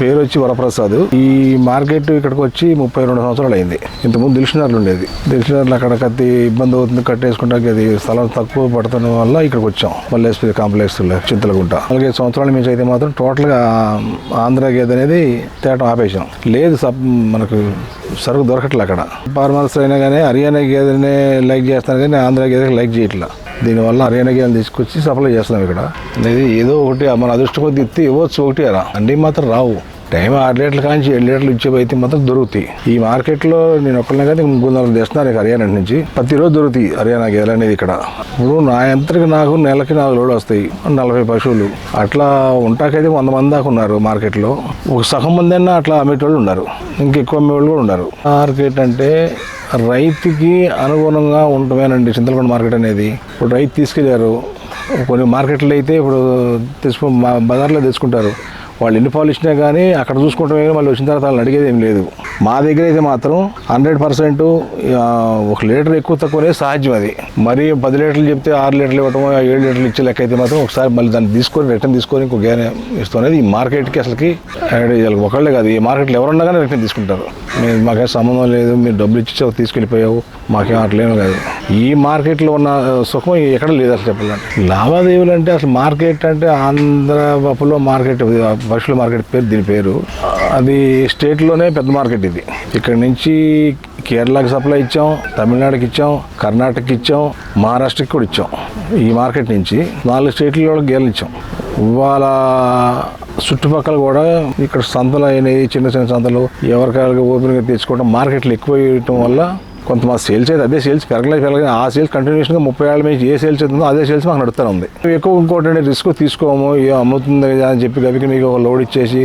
పేరు వచ్చి వరప్రసాద్. ఈ మార్కెట్ ఇక్కడికి వచ్చి ముప్పై రెండు సంవత్సరాలు అయింది. ఇంతకుముందు దిల్షనర్లు ఉండేది. దిల్షనర్లు అక్కడ కత్తి ఇబ్బంది అవుతుంది కట్టేసుకుంటాకి అది స్థలం తక్కువ పడుతున్న వల్ల ఇక్కడికి వచ్చాం. మల్లేశ్వరి కాంప్లెక్స్ చింతలగుంట. అలాగే సంవత్సరాల నుంచి అయితే మాత్రం టోటల్గా ఆంధ్ర గేదె అనేది తేటం ఆపేసాం లేదు సబ్ మనకు సరుకు దొరకట్లే అక్కడ. ఫార్మర్స్ అయినా కానీ హర్యానా గేదెనే లైక్ చేస్తున్నారు కానీ ఆంధ్ర గేదెకి లైక్ చేయట్లా. దీనివల్ల హర్యానా గేదెలు తీసుకొచ్చి సప్లై చేస్తున్నాం ఇక్కడ. ఇది ఏదో ఒకటి మన అదృష్టం కొద్ది ఇస్తే ఇవ్వచ్చు ఒకటి అలా. అన్నీ మాత్రం రావు. టైం ఆరు లీటర్ల కాంచి ఏడు లీటర్లు ఇచ్చేవి అయితే మాత్రం దొరుకుతాయి. ఈ మార్కెట్లో నేను ఒక్కరినే కానీ ముగ్గురు నాలుగు తెస్తున్నారు ఇక హర్యానా నుంచి. ప్రతిరోజు దొరుకుతాయి హర్యానా గేదెలు అనేది ఇక్కడ. ఇప్పుడు నా ఎంతకి నాకు నెలకి నాలుగు లోడ్లు వస్తాయి నలభై పశువులు. అట్లా ఉంటాకైతే వంద మంది దాకా ఉన్నారు మార్కెట్లో. ఒక సగం మంది అన్నా అట్లా అమ్మేటోళ్ళు ఉన్నారు. ఇంకెక్కువ అమ్మేవాళ్ళు కూడా ఉన్నారు. మార్కెట్ అంటే రైతుకి అనుగుణంగా ఉండమేనండి చింతలపండు మార్కెట్ అనేది. ఇప్పుడు రైతు తీసుకెళ్ళారు. కొన్ని మార్కెట్లో అయితే ఇప్పుడు తెచ్చుకో మా బజార్లో తెచ్చుకుంటారు. వాళ్ళు ఎన్ని పాలు ఇచ్చినా కానీ అక్కడ చూసుకుంటామే కానీ మళ్ళీ వచ్చిన తర్వాత వాళ్ళని అడిగేది ఏం లేదు. మా దగ్గర అయితే మాత్రం హండ్రెడ్ పర్సెంట్ ఒక లీటర్ ఎక్కువ తక్కువనే సహజం అది. మరి పది లీటర్లు చెప్తే ఆరు లీటర్లు ఇవ్వటం ఏడు లీటర్లు ఇచ్చే లెక్క అయితే మాత్రం ఒకసారి మళ్ళీ దాన్ని తీసుకొని రిటర్న్ తీసుకొని ఇంకో గేనె ఇస్తున్నది. ఈ మార్కెట్కి అసలుకి ఒకళ్ళే కాదు. ఈ మార్కెట్లో ఎవరున్నా కానీ రిటర్న్ తీసుకుంటారు. మీరు మాకేం సంబంధం లేదు. మీరు డబ్బులు ఇచ్చి తీసుకెళ్ళిపోయావు. మాకేం అట్లేం కాదు. ఈ మార్కెట్లో ఉన్న సుఖం ఎక్కడ లేదు అసలు చెప్పాలంటే. లావాదేవీలు అంటే అసలు మార్కెట్ అంటే ఆంధ్ర పప్పులో మార్కెట్ పశువుల మార్కెట్ పేరు దీని పేరు. అది స్టేట్లోనే పెద్ద మార్కెట్ ఇది. ఇక్కడ నుంచి కేరళకి సప్లై ఇచ్చాం తమిళనాడుకి ఇచ్చాం కర్ణాటకకి ఇచ్చాం మహారాష్ట్రకి కూడా ఇచ్చాం. ఈ మార్కెట్ నుంచి నాలుగు స్టేట్లలో గేర్లు ఇచ్చాం. ఇవాళ చుట్టుపక్కల కూడా ఇక్కడ సంతలు అయినాయి చిన్న చిన్న సంతలు. ఎవరికాయలుగా ఓపెన్గా తెచ్చుకోవడం మార్కెట్లు ఎక్కువ వేయటం వల్ల కొంత మా సేల్స్ అయితే అదే సేల్స్ పెరగలేదు పెరగలేదు. ఆ సేల్స్ కంటిన్యూషన్గా ముప్పై ఏళ్ళ మీద ఏ సేల్స్ అవుతుందో అదే సేల్స్ మాకు నడుస్తూనే ఉంది. ఎక్కువ ఇంకోటి రిస్క్ తీసుకోము ఏ అమ్ముతుంది కదా అని చెప్పి గవికి మీకు ఒక లోడ్ ఇచ్చేసి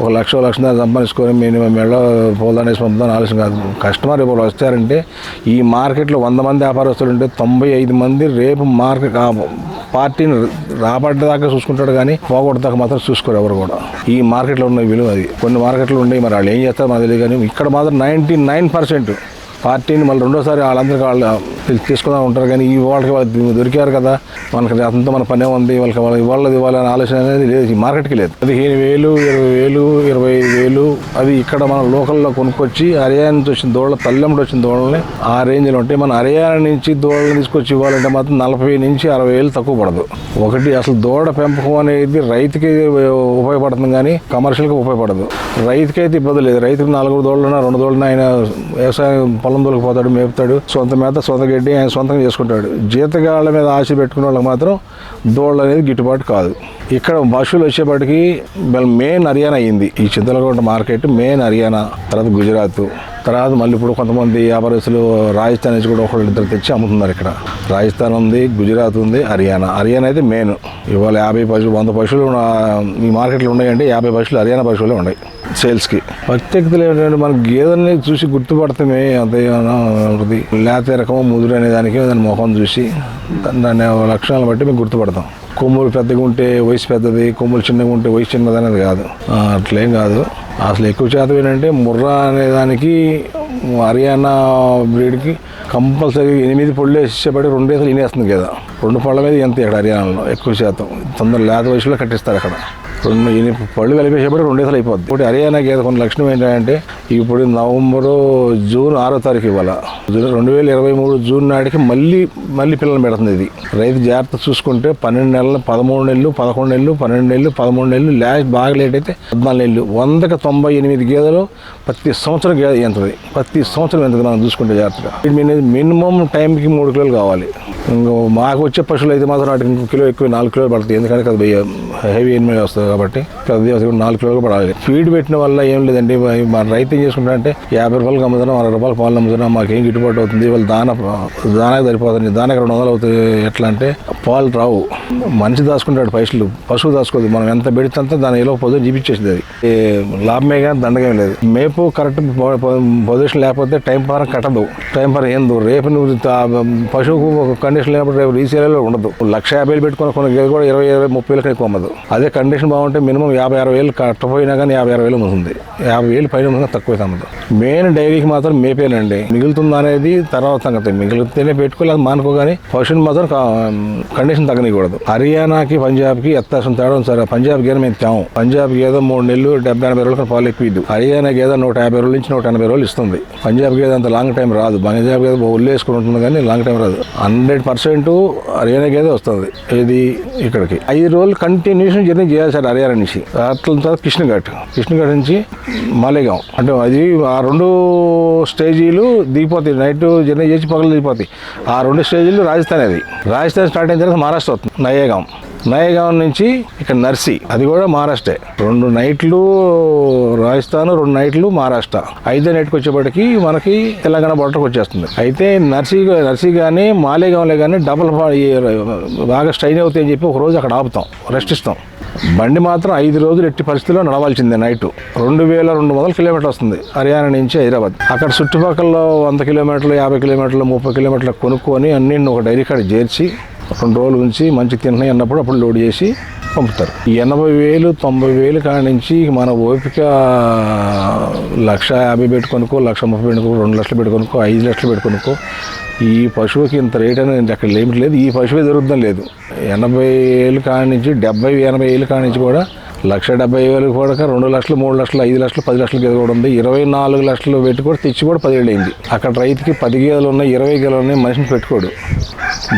ఒక లక్ష లక్షన్నర సంపాదించుకొని మినిమం మెడ పోదానేసి పంపుదాం ఆలోచన కాదు. కస్టమర్ ఇప్పుడు వచ్చారంటే ఈ మార్కెట్లో వంద మంది వ్యాపారస్తులు ఉంటే తొంభై ఐదు మంది రేపు మార్కెట్ పార్టీని రాబడ్డదాకా చూసుకుంటాడు కానీ పోగొట్టదాకా మాత్రం చూసుకోరు ఎవరు కూడా. ఈ మార్కెట్లో ఉన్న విలువ అది. కొన్ని మార్కెట్లు ఉన్నాయి మరి వాళ్ళు ఏం చేస్తారో మనకు తెలియదు కానీ ఇక్కడ మాత్రం నైంటీ నైన్ పర్సెంట్ పార్టీని మళ్ళీ రెండోసారి వాళ్ళందరికీ వాళ్ళు తెలు- తీసుకుందాం ఉంటారు కానీ ఈ వాళ్ళకి వాళ్ళు దొరికారు కదా. మనకి అంతా మన పనే ఉంది వాళ్ళకి వాళ్ళ ఇవాళది ఇవ్వాలనే ఆలోచన అనేది లేదు ఈ మార్కెట్కి లేదు. పదిహేను వేలు ఇరవై వేలు ఇరవై ఐదు వేలు అది ఇక్కడ మన లోకల్లో కొనుక్కొచ్చి హర్యానా నుంచి వచ్చిన దూడలు తల్లెంబడి వచ్చిన దూడల్ని ఆ రేంజ్లో ఉంటాయి మన హర్యానా నుంచి దూడలు తీసుకొచ్చి ఇవ్వాలంటే మాత్రం నలభై నుంచి అరవై వేలు తక్కువ పడదు. ఒకటి అసలు దూడ పెంపకం అనేది రైతుకి ఉపయోగపడుతుంది కానీ కమర్షియల్కి ఉపయోగపడదు. రైతుకైతే ఇబ్బంది లేదు. రైతుకు నాలుగు దోళ్ళున్నా రెండు దోళ్ళున్నా ఆయన వ్యవసాయం పొలం దొరికిపోతాడు మేపుతాడు సొంత మేత సొంత గడ్డి ఆయన సొంతంగా చేసుకుంటాడు. జీతగాళ్ళ మీద ఆశ పెట్టుకున్న వాళ్ళకి మాత్రం దోళ్ళు అనేది గిట్టుబాటు కాదు. ఇక్కడ పశువులు వచ్చేప్పటికి మెయిన్ హర్యానా అయింది. ఈ చింతలకుంట మార్కెట్ మెయిన్ హర్యానా తర్వాత గుజరాత్ తర్వాత మళ్ళీ ఇప్పుడు కొంతమంది వ్యాపారస్తులు రాజస్థాన్ నుంచి కూడా ఒకళ్ళు ఇద్దరు తెచ్చి అమ్ముతున్నారు ఇక్కడ. రాజస్థాన్ ఉంది గుజరాత్ ఉంది హర్యానా. హర్యానా అయితే మెయిన్ ఇవాళ యాభై పశువులు వంద పశువులు ఈ మార్కెట్లో ఉన్నాయంటే యాభై పశువులు హర్యానా పశువులే ఉన్నాయి. సేల్స్కి. ప్రత్యేకతలు ఏంటంటే మనం గేదెల్ని చూసి గుర్తుపడతామే అంత ఉంటుంది. లేత రకము ముదురు అనే దానికి దాని ముఖం చూసి దాని లక్షణాలను బట్టి మేము గుర్తుపడతాం. కొమ్ములు పెద్దగా ఉంటే వయసు పెద్దది కొమ్ములు చిన్నగా ఉంటే వయసు చిన్నది అనేది కాదు. అట్లేం కాదు. అసలు ఎక్కువ శాతం ఏంటంటే ముర్రా అనే దానికి హర్యానా బ్రీడ్కి కంపల్సరీ ఎనిమిది పళ్ళు వేసేపడి రెండు వేసలు ఇనేస్తుంది కదా. రెండు పళ్ళ మీద ఎంత ఇక్కడ హర్యానాలో ఎక్కువ శాతం. తొందర లేత వయసులో కట్టిస్తారు అక్కడ. రెండు ఎన్ని పళ్ళు కలిపేసేపటి రెండు వేసలు అయిపోద్ది. ఇప్పుడు హర్యానా గేదె కొన్ని లక్షణం ఏంటంటే ఇప్పుడు నవంబరు జూన్ ఆరో తారీఖు ఇవాళ. రెండు వేల ఇరవై మూడు జూన్ నాటికి మళ్ళీ మళ్ళీ పిల్లలు పెడుతుంది ఇది. రైతు జాగ్రత్త చూసుకుంటే పన్నెండు నెలలు పదమూడు నెలలు పదకొండు నెలలు పన్నెండు నెలలు పదమూడు నెలలు లాస్ట్ బాగా లేట్ అయితే పద్నాలుగు నెలలు. వందకి తొంభై ఎనిమిది గేదెలు ప్రతి సంవత్సరం గేదె ఎంతది? ప్రతి సంవత్సరం ఎంతది మనం చూసుకుంటే జాగ్రత్తగా. ఇది మినిమం టైంకి మూడు కిలోలు కావాలి. ఇంకా మాకు వచ్చే పశువులు అయితే మాత్రం వాటికి ఇంకో కిలో ఎక్కువ నాలుగు కిలోలు పడుతుంది ఎందుకంటే అది హెవీ ఎనిమిది వస్తుంది కాబట్టి ప్రతి దివసం నాలుగు కిలోలు పడాలి. ఫీడ్ పెట్టిన వల్ల ఏం లేదండి. మన రైతు ఏం చేసుకుంటా అంటే యాభై రూపాయలు అమ్ముతున్నాం అరవై రూపాయలు పాలు అమ్ముతున్నాం మాకేం గిట్టుబాటు అవుతుంది. వాళ్ళు దాన దానకు సరిపోతుంది. దానికి రెండు వందలు అవుతుంది. ఎట్లా అంటే పాలు రావు. మనిషి దాచుకుంటాడు పైసలు. పశువు దాచుకోదు. మనం ఎంత పెడితే అంత దాని ఇలా పొద్దు చూపించేసింది అది. లాభమే కానీ దండగం లేదు. మేపు కరెక్ట్ పొజిషన్ లేకపోతే టైం పారం కట్టదు. టైం పారం ఏందు రేపు నువ్వు పశువుకు ఒక కండిషన్ లేనప్పుడు రేపు రీసేలలో ఉండదు. లక్ష యాభై వేలు పెట్టుకున్న కొన్ని కూడా ఇరవై ఇరవై ముప్పై వేలకు ఎక్కువ అమ్మదు. అదే కండిషన్ బాగుంటే మినిమం యాభై అరవై వేలు కట్టపోయినా కానీ యాభై అరవై వేలు ఉంటుంది యాభై వేలు పైన తక్కువ అమ్మదు మెయిన్ డైరీకి మాత్రం మేపేనండి మిగులుతుంది అనేది తర్వాత సంగతి. మిగిలితేనే పెట్టుకోలేదు మానుకో కానీ పశువుని మాత్రం కండిషన్ తగ్గనికూడదు. హర్యానాకి పంజాబ్కి ఎత్తాల్సిన తేడా సరే. పంజాబ్ గేదె మేము తేము పంజాబ్ గేదె మూడు నెలలు డెబ్బై ఎనభై రోజులు పాలు ఎక్కువ ఇద్దు. హర్యానా గేదె నూట యాభై రోజుల నుంచి నూట ఎనభై రోజులు ఇస్తుంది. పంజాబ్ గేదె అంత లాంగ్ టైం రాదు. పంజాబ్ గేదె ఒళ్ళు వేసుకుని ఉంటుంది కానీ లాంగ్ టైం రాదు. హండ్రెడ్ పర్సెంట్ హర్యానా గేదె వస్తుంది. ఇది ఇక్కడికి. ఐదు రోజులు కంటిన్యూషన్ జర్నీ చేయాలి సార్. హర్యానా నుంచి. అట్ల తర్వాత కృష్ణఘాట్ కృష్ణఘాట్ నుంచి మాలేగాం. అంటే అది ఆ రెండు స్టేజీలు దిగిపోతాయి. నైట్ జర్నీ చేసి పగలు దిగిపోతాయి. ఆ రెండు స్టేజీలు రాజస్థాన్ అది. రాజస్థాన్ స్టార్ట్ అయిన తర్వాత మహారాష్ట్ర వస్తుంది. నయేగాం. నయేగాం నుంచి ఇక్కడ నర్సీ. అది కూడా మహారాష్ట్రే. రెండు నైట్లు రాజస్థాన్ రెండు నైట్లు మహారాష్ట్ర. ఐదో నైట్కి వచ్చేప్పటికి మనకి తెలంగాణ బోర్డర్కి వచ్చేస్తుంది. అయితే నర్సీ నర్సీ కానీ మాలేగాంలో కానీ డబల్ బాగా స్ట్రైన్ అవుతాయని చెప్పి ఒక రోజు అక్కడ ఆపుతాం. రెస్ట్ ఇస్తాం. బండి మాత్రం ఐదు రోజులు ఎట్టి పరిస్థితుల్లో నడవాల్సిందే నైట్. రెండు వేల రెండు వందల కిలోమీటర్లు వస్తుంది. హర్యానా నుంచి హైదరాబాద్. అక్కడ చుట్టుపక్కల వంద కిలోమీటర్లు యాభై కిలోమీటర్లు ముప్పై కిలోమీటర్లు కొనుక్కొని అన్ని ఒక డైరీ కాడ చేర్చి రెండు రోజులు ఉంచి మంచి తిన్నాయి అన్నప్పుడు అప్పుడు లోడ్ చేసి పంపుతారు. ఎనభై వేలు తొంభై వేలు కాడి నుంచి మన ఓపిక లక్ష యాభై పెట్టుకొనుకో లక్ష ముప్పై పెట్టుకో రెండు లక్షలు పెట్టుకొనుకో ఐదు లక్షలు పెట్టుకొనుకో ఈ పశువుకి ఇంత రేట్ అనేది అక్కడ లిమిట్ లేదు. ఈ పశువే దొరుకుతాం లేదు. ఎనభై ఏళ్ళు కాడ నుంచి డెబ్బై ఎనభై ఏళ్ళు కాడ నుంచి కూడా లక్ష డెబ్బై వేలు కూడా రెండు లక్షలు మూడు లక్షలు ఐదు లక్షలు పది లక్షలు గేదె కూడా ఉంది. ఇరవై నాలుగు లక్షలు పెట్టి కూడా తెచ్చి కూడా పదివేలు అయింది. అక్కడ రైతుకి పది గేదెలు ఉన్నాయి ఇరవై గేదెలు ఉన్నాయి మనిషిని పెట్టుకోడు.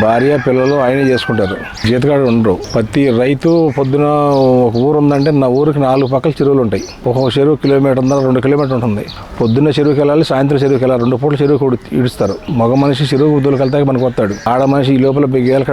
భార్య పిల్లలు ఆయనే చేసుకుంటారు. జీతగాడు ఉండరు ప్రతి రైతు పొద్దున ఒక ఊరు ఉందంటే నా ఊరికి నాలుగు పక్కల చెరువులు ఉంటాయి. ఒక్కొక్క చెరువు కిలోమీటర్ ఉందా రెండు కిలోమీటర్ ఉంటుంది. పొద్దున్న చెరువుకి వెళ్ళాలి సాయంత్రం చెరువుకి వెళ్ళాలి. రెండు పూటలు చెరువుకి ఇడుస్తారు మగ మనిషి చెరువు దొరికి వెళ్తాక మనకు వస్తాడు. ఆడ మనిషి ఈ లోపల పోయి గేదెల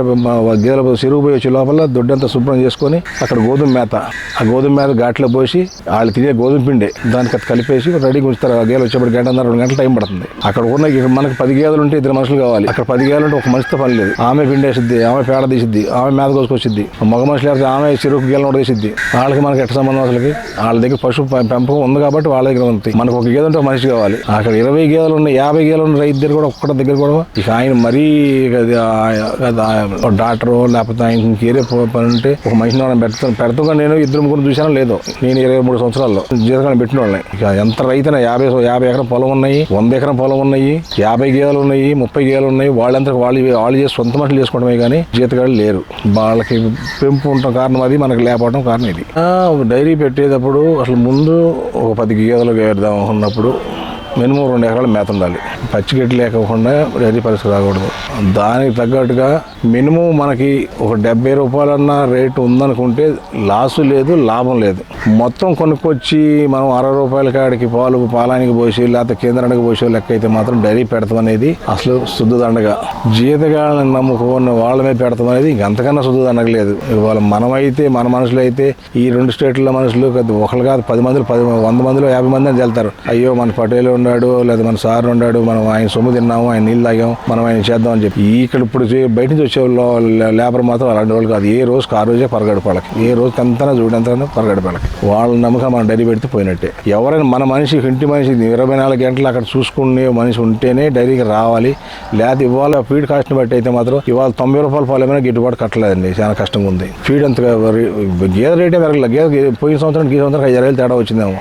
గేదెల చెరువు పోయి వచ్చే లోపల దొడ్డంతా శుభ్రం చేసుకొని అక్కడ గోధుమ మేత. ఆ గోధుమ మీద ఘాట్లో పోసి వాళ్ళు తినే గోధుమ పిండి దానికి అది కలిపేసి రెడీగా ఉంచుతారు. ఆ గేదెలు వచ్చేప్పుడు గంట రెండు గంటల టైం పడుతుంది. అక్కడ ఉన్న మనకి పది గేదెలు ఉంటే ఇద్దరు మనుషులు కావాలి. అక్కడ పది గేదెలు ఉంటే ఒక మనిషితో పని లేదు. ఆమె పిండేసిద్ది ఆమె పేడ తీసిద్ది ఆమె మీద కోసుకొచ్చిద్ది. మగ మనుషులు లేకపోతే ఆమె చెరుకు గేదెలు కూడా తీసిద్ది వాళ్ళకి మనకి ఎట్ట సంబంధం అసలుకి? వాళ్ళ దగ్గర పశు పెంపకం ఉంది కాబట్టి వాళ్ళ దగ్గర ఉంది. మనకు ఒక గేదె ఉంటే ఒక మనిషి కావాలి. అక్కడ ఇరవై గేదెలు ఉన్నాయి యాభై గేదెలు ఉన్న రైతు దగ్గర కూడా ఒక్కటి దగ్గర కూడా ఇక ఆయన మరీ ఇక డాక్టర్ లేకపోతే ఆయన ఇంకేరే పని ఉంటే ఒక మనిషిని మనం పెడతాను పెడతాగా నేను ఇద్దరు అనుకుని చూసానో లేదో నేను ఇరవై మూడు సంవత్సరాల్లో జీతకాలం పెట్టిన వాళ్ళని ఇక ఎంత రైతైనా యాభై యాభై ఎకరం పొలం ఉన్నాయి వంద ఎకరం పొలం ఉన్నాయి యాభై గేదెలు ఉన్నాయి ముప్పై గేదెలు ఉన్నాయి వాళ్ళంతా వాళ్ళు వాళ్ళు చేసి సొంత మనుషులు చేసుకోవడమే కానీ జీతగాళ్ళు లేరు. వాళ్ళకి పెంపు ఉండటం కారణం అది మనకి లేకపోవడం కారణం ఇది. డైరీ పెట్టేటప్పుడు అసలు ముందు ఒక పది గేదెలు వేద్దాం ఉన్నప్పుడు మినిమం రెండు ఎకరాల మేత ఉండాలి. పచ్చిగడ్డి లేకుండా డైరీ పరిస్థితి రాకూడదు. దానికి తగ్గట్టుగా మినిమం మనకి ఒక డెబ్బై రూపాయలన్న రేటు ఉందనుకుంటే లాసు లేదు లాభం లేదు. మొత్తం కొనుక్కొచ్చి మనం అరవై రూపాయల కాడికి పాలు పాలానికి పోసి లేకపోతే కేంద్రానికి పోసే లెక్క అయితే మాత్రం డైరీ పెడతాం అనేది అసలు శుద్ధదండగా జీతగాళ్ళని నమ్ముకున్న వాళ్ళమే పెడతాం అనేది ఇంకంతకన్నా శుద్ధదండగ లేదు. ఇవాళ మనమైతే మన మనుషులు అయితే ఈ రెండు స్టేట్ల మనుషులు కాదు ఒకరు కాదు పది మందిలో పది వంద మందిలో యాభై మంది అని వెళ్తారు అయ్యో మన పటేలు ఉన్నాడు లేదా మన సార్ ఉన్నాడు మనం ఆయన సొమ్ము తిన్నాము ఆయన నీళ్ళు తాగాం మనం ఆయన చేద్దాం అని చెప్పి ఇక్కడ ఇప్పుడు బయట నుంచి వచ్చే లేబర్ మాత్రం అలాంటి వాళ్ళు కాదు. ఏ రోజుకి ఆ రోజే పరగడపాలకి ఏ రోజు ఎంతనా చూడంతనా పరగడపాలకి వాళ్ళ నమ్మకం మనం డైరీ పెడితే పోయినట్టే. ఎవరైనా మన మనిషి ఇంటి మనిషి ఇరవై నాలుగు గంటలు అక్కడ చూసుకునే మనిషి ఉంటేనే డైరీకి రావాలి. లేదా ఇవాళ ఫీడ్ కాస్ట్ని బట్టి అయితే మాత్రం ఇవాళ తొంభై రూపాయల పాలేమైనా గిట్టుబాటు కట్టలేదండి. చాలా కష్టంగా ఉంది. ఫీడ్ అంతగా గేదె రేటే పెరగలేదు గేదె పోయిన సంవత్సరం ఈ సంవత్సరం ఐదు వేలు తేడా వచ్చిందేమో.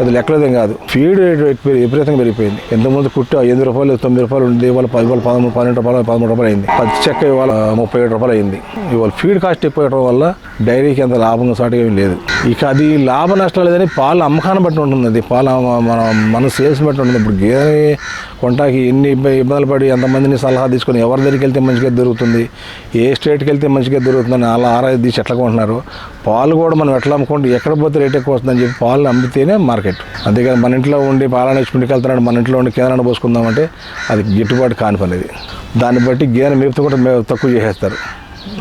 అది లెక్కలేదేం కాదు. ఫీడ్ రేట్ పెరిగి- విపరీతంగా పెరిగిపోయింది ఎంతమంది కుట్టు ఎనిమిది రూపాయలు తొమ్మిది రూపాయలు ఉంది ఇవాళ పది రూపాయలు పదమూడు పన్నెండు రూపాయలు పదమూడు రూపాయలు అయింది పది చెక్క ఇవాళ ముప్పై ఏడు రూపాయలు అయింది ఇవాళ ఫీడ్ కాస్ట్ ఎక్కువ వల్ల డైరీకి అంత లాభం సాటిగా ఏమి లేదు ఇక అది లాభ నష్టం లేదని పాలు అమ్మకాన్ని బట్టి ఉంటుంది అది పాలు మన మన సేల్స్ బట్టి ఉంటుంది ఇప్పుడు గేదె కొంటాకి ఎన్ని ఇబ్బందులు పడి ఎంతమందిని సలహా తీసుకొని ఎవరి దగ్గరికి వెళ్తే మంచిగా దొరుకుతుంది ఏ స్టేట్కి వెళ్తే మంచిగా దొరుకుతుందని అలా ఆరాయి తీసి ఎట్లా కొంటున్నారు పాలు కూడా మనం ఎట్లా అమ్ముకుంటే ఎక్కడ పోతే రేట్ ఎక్కువ వస్తుందని చెప్పి పాలు అమ్మితేనే మార్కెట్. అంతేకాని మన ఇంట్లో ఉండి పాలన ఇచ్చి వెళ్తున్నాడు మన ఇంట్లో ఉండి కేంద్రాన్ని పోసుకుందామంటే అది గిట్టుబాటు కాని పని దాన్ని బట్టి గేదె మేపుతూ కూడా తక్కువ చేసేస్తారు.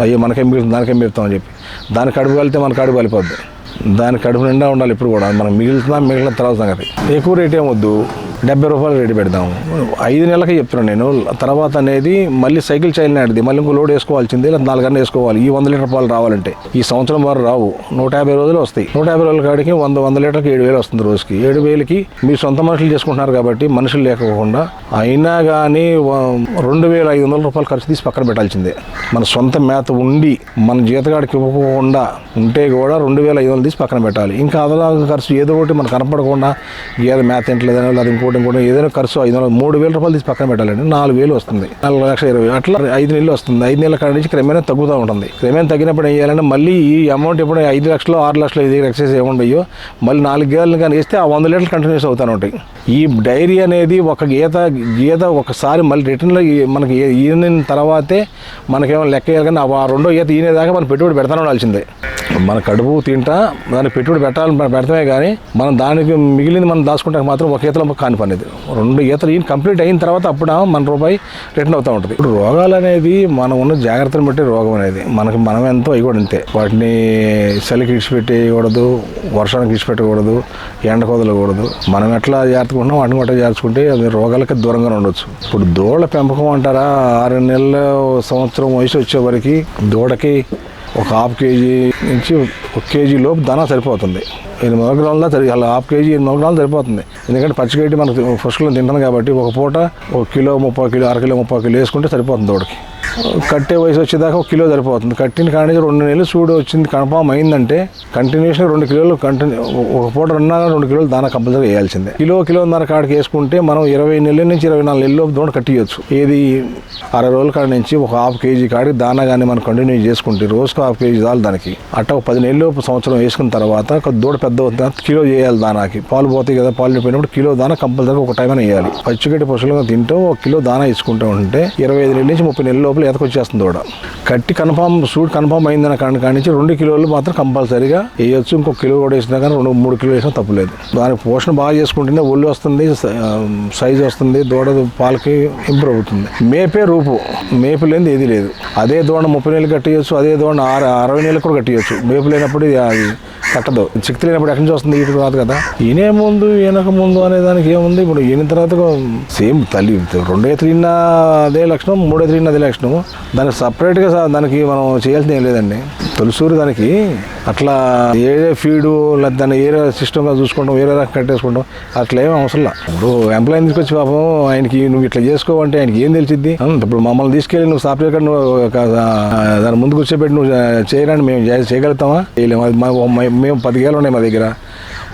అయ్యో మనకేం మిగుతుంది దానికేం మేపుతామని చెప్పి. దానికి అడుగు వెళ్తే మనకు అడుగు వెళ్ళిపోద్ది దాని కడుపు నిండా ఉండాలి ఇప్పుడు కూడా. మనం మిగిలినా మిగిలిన తర్వాత సంగతి. ఎక్కువ రేట్ ఏమొద్దు డెబ్బై రూపాయలు రేటు పెడదాము. ఐదు నెలలకి చెప్తున్నాను నేను. తర్వాత అనేది మళ్ళీ సైకిల్ చైన్ నాటిది మళ్ళీ ఇంకో లోడ్ వేసుకోవాల్సింది. లేదా నాలుగన్నా వేసుకోవాలి. ఈ వంద లీటర్ పాలు రావాలంటే. ఈ సంవత్సరం వారు రావు. నూట యాభై రోజులు వస్తాయి. నూట యాభై రోజుల కాడికి వంద వంద లీటర్కి ఏడు వేలు వస్తుంది రోజుకి. ఏడు వేలకి మీరు సొంత మనుషులు చేసుకుంటున్నారు కాబట్టి మనుషులు లేకపోకుండా అయినా కానీ రెండు వేల ఐదు వందల రూపాయలు ఖర్చు తీసి పక్కన పెట్టాల్సిందే. మన సొంత మేత ఉండి మన జీతగాడికి ఇవ్వకుండా ఉంటే కూడా రెండు వేల ఐదు వందలు తీసి పక్కన పెట్టాలి. ఇంకా అదనపు ఖర్చు ఏదో ఒకటి మనకు కనపడకుండా ఏదో మ్యాథ్ తింటలేదని లేదా ఇంకోటి ఇంకోటి ఏదైనా ఖర్చు ఐదు వందలు మూడు వేల రూపాయలు తీసి పక్కన పెట్టాలండి. నాలుగు వేలు వస్తుంది. నాలుగు లక్షల ఇరవై అట్లా ఐదు నెలలు వస్తుంది. ఐదు నెలల కాడ నుంచి క్రమేణా తగ్గుతూ ఉంటుంది. క్రమేణా తగ్గినప్పుడు ఏం చేయాలంటే మళ్ళీ ఈ అమౌంట్ ఎప్పుడు ఐదు లక్షలు ఆరు లక్షలు ఐదు ఎక్సైజ్ ఏముండయో మళ్ళీ నాలుగు గేదెలు కానీ వేస్తే ఆ వంద లీటర్లు కంటిన్యూస్ అవుతూ ఉంటాయి. ఈ డైరీ అనేది ఒక గీత గీత ఒకసారి మళ్ళీ రిటర్న్లో మనకి ఈ- ఈనిన తర్వాతే మనకేమో లెక్క వేయాలి కానీ ఆ రెండో గీత ఈనేదాకా మనం పెట్టుబడి పెడతాను ఉండాల్సిందే. మన కడుపు తింటా దానికి పెట్టుబడి పెట్టాలి పెడతామే కానీ మనం దానికి మిగిలింది మనం దాచుకుంటే మాత్రం ఒక ఈతలో కాని పని రెండు ఈతలు ఈయన కంప్లీట్ అయిన తర్వాత అప్పుడు మన రూపాయి రిటర్న్ అవుతూ ఉంటుంది. ఇప్పుడు రోగాలు అనేది మనం ఉన్న జాగ్రత్తను బట్టి రోగం అనేది మనకి మనం ఎంతో అవి కూడా అంతే. వాటిని చలికి ఇచ్చిపెట్టేయకూడదు వర్షానికి ఇచ్చిపెట్టకూడదు ఎండ కొదలకూడదు మనం ఎట్లా జాగ్రత్తగా వాటిని కూడా జాగ్రత్తకుంటే అది రోగాలకి దూరంగా ఉండొచ్చు. ఇప్పుడు దూడల పెంపకం అంటారా? ఆరు నెలల సంవత్సరం వయసు వచ్చే వరకు దూడకి ఒక హాఫ్ కేజీ నుంచి ఒక కేజీ లోపు దానా సరిపోతుంది. ఎనిమిది వందల గ్రాముల సరి అలా హాఫ్ కేజీ ఎనిమిది వందల గ్రాములు సరిపోతుంది. ఎందుకంటే పచ్చిగడ్డి మనకు ఫస్ట్లో తింటాం కాబట్టి ఒక పూట ఒక కిలో ముప్పై కిలో అర కిలో ముప్పై కిలో వేసుకుంటే సరిపోతుంది దూడకి. కట్టే వయసు వచ్చేదాకా ఒక కిలో సరిపోతుంది. కట్టిన కాడి నుంచి రెండు నెలలు చూడు వచ్చింది కన్ఫామ్ అయిందంటే కంటిన్యూషన్ రెండు కిలోలు కంటిన్యూ ఒక పూట రెండున్నర రెండు కిలోలు దానా కంపల్సరీ వేయాల్సిందే. కిలో కిలోన్నర కాడికి వేసుకుంటే మనం ఇరవై నెలల నుంచి ఇరవై నాలుగు నెలలు దూడ కట్టియచ్చు. ఏది అరవై రోజుల కాడ నుంచి ఒక హాఫ్ కేజీ కాడికి దానా కానీ మనం కంటిన్యూ చేసుకుంటే రోజుకు హాఫ్ కేజీ చాలు దానికి. అట్ట ఒక పది నెలలు సంవత్సరం వేసుకున్న తర్వాత ఒక దూడ పెద్ద అవుతుంది కిలో చేయాలి దానాకి. పాలు పోతాయి కదా పాలు పోయినప్పుడు కిలో దానా కంపల్సరీ ఒక టైం అని వేయాలి. పచ్చిగడ్డి పశువులుగా తింటూ ఒక కిలో దానా ఇచ్చుకుంటూ ఉంటే ఇరవై ఐదు నెలల నుంచి ముప్పై నెలలు లోపల ఎతకొచ్చేస్తుంది దూడ కట్టి కన్ఫామ్ సూట్ కన్ఫామ్ అయిందని కాడి కానించి రెండు కిలోలు మాత్రం కంపల్సరీగా వేయొచ్చు. ఇంకొక కిలో కూడా వేసినా కానీ రెండు మూడు కిలో వేసినా తప్పులేదు. దానికి పోషణ బాగా చేసుకుంటేనే ఒళ్ళు వస్తుంది సైజ్ వస్తుంది దూడ పాలకి ఇంప్రూవ్ అవుతుంది. మేపే రూపు మేపు లేనిది ఏది లేదు. అదే దూడ ముప్పై నెలలు కట్టేయచ్చు అదే దూడ ఆరు అరవై నెలలు కూడా కట్టేయచ్చు. మేపు లేనప్పుడు ఇది అది కట్టదు శక్తి లేనప్పుడు ఎక్కడి నుంచి వస్తుంది? ఇటు రాదు కదా. ఈయనే ముందు ఈయనక ముందు అనే దానికి ఏముంది? ఇప్పుడు ఈయన తర్వాత సేమ్ తల్లి రెండో తిరిగిన అదే లక్షణం మూడో తిరిగిన అదే లక్షణం. దానికి సపరేట్గా దానికి మనం చేయాల్సింది ఏం లేదండి. తొలిసూరు దానికి అట్లా ఏరే ఫీడు లేదా దాన్ని ఏరే సిస్టమ్గా చూసుకుంటాం వేరే రకం కట్టేసుకుంటాం అట్లా ఏం అవసరం ఇప్పుడు ఎంప్లాయీ తీసుకొచ్చి పాపం ఆయనకి నువ్వు ఇట్లా చేసుకోవంటే ఆయనకి ఏం తెలిసిద్ది? ఇప్పుడు మమ్మల్ని తీసుకెళ్ళి నువ్వు సాఫ్ట్వేర్ నువ్వు ఒక, దాని ముందు కూర్చోబెట్టి నువ్వు చేయడానికి మేము చే- చేయగలుగుతామా? చేయలేము అది మా- మేము పది గేలు ఉన్నాయి మా దగ్గర.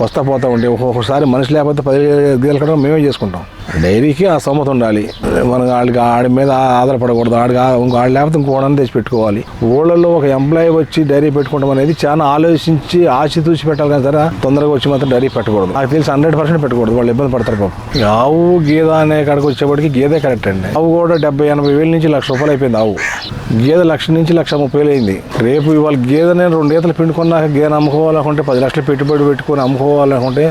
వస్తా పోతా ఉంటే ఒక్కొక్కసారి మనిషి లేకపోతే పది గేలు కట్టడం మేమే చేసుకుంటాం. డైరీకి ఆ సొమ్మత ఉండాలి. మనం వాళ్ళకి ఆడి మీద ఆధారపడకూడదు. ఆడికి ఇంకో ఆడు లేకపోతే ఇంకోడని తెచ్చి పెట్టుకోవాలి ఊళ్ళల్లో ఒక ఎంప్లాయీ వచ్చి డైరీ పెట్టుకోవడం అనేది చాలా ఆలోచించి ఆచితూచి పెట్టాలి కానీ సరే. తొందరగా వచ్చి మాత్రం డైరీ పెట్టకూడదు. నాకు తెలిసి హండ్రెడ్ పర్సెంట్ పెట్టకూడదు. వాళ్ళు ఇబ్బంది పడతారు పాపం. ఆవు గేదె అనే కాడికి వచ్చేప్పటికి గేదె కరెక్ట్ అండి. ఆవు కూడా డెబ్బై ఎనభై వేల నుంచి లక్ష రూపాయలు అయిపోయింది ఆవు. గేదె లక్ష నుంచి లక్ష ముప్పై వేలు అయింది. రేపు ఇవాళ గేదెని రెండు ఈతలు పిండుకున్నాక గేదెని అమ్ముకోవాలనుకుంటే పది లక్షలు పెట్టుబడి పెట్టుకొని అమ్ముకోవాలనుకుంటే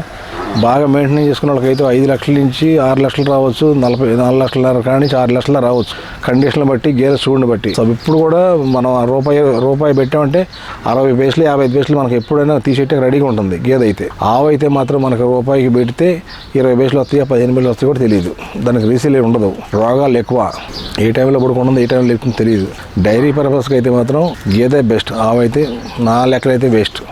బాగా మెయింటైన్ చేసుకున్న వాళ్ళకైతే ఐదు లక్షల నుంచి ఆరు లక్షలు రావచ్చు నలభై నాలుగు లక్షల కానీ నుంచి ఆరు లక్షల రావచ్చు. కండిషన్ బట్టి గేదె చూడని బట్టి. సో ఇప్పుడు కూడా మనం రూపాయి రూపాయి పెట్టామంటే అరవై పైసలు యాభై ఐదు పైసలు మనకి ఎప్పుడైనా తీసేట్టే రెడీగా ఉంటుంది గేదె అయితే ఆవు అయితే మాత్రం మనకు రూపాయికి పెడితే ఇరవై పైసలు వస్తాయో పదిహేను పైసలు వస్తాయో కూడా తెలియదు. దానికి రీసేల్ ఉండదు. రోగాలు ఎక్కువ. ఏ టైంలో పడుకుంటుంది ఏ టైంలో లేకుందో తెలియదు. డైరీ పర్పస్కి అయితే మాత్రం గేదె బెస్ట్. ఆవు అయితే నా లెక్కలైతే బెస్ట్.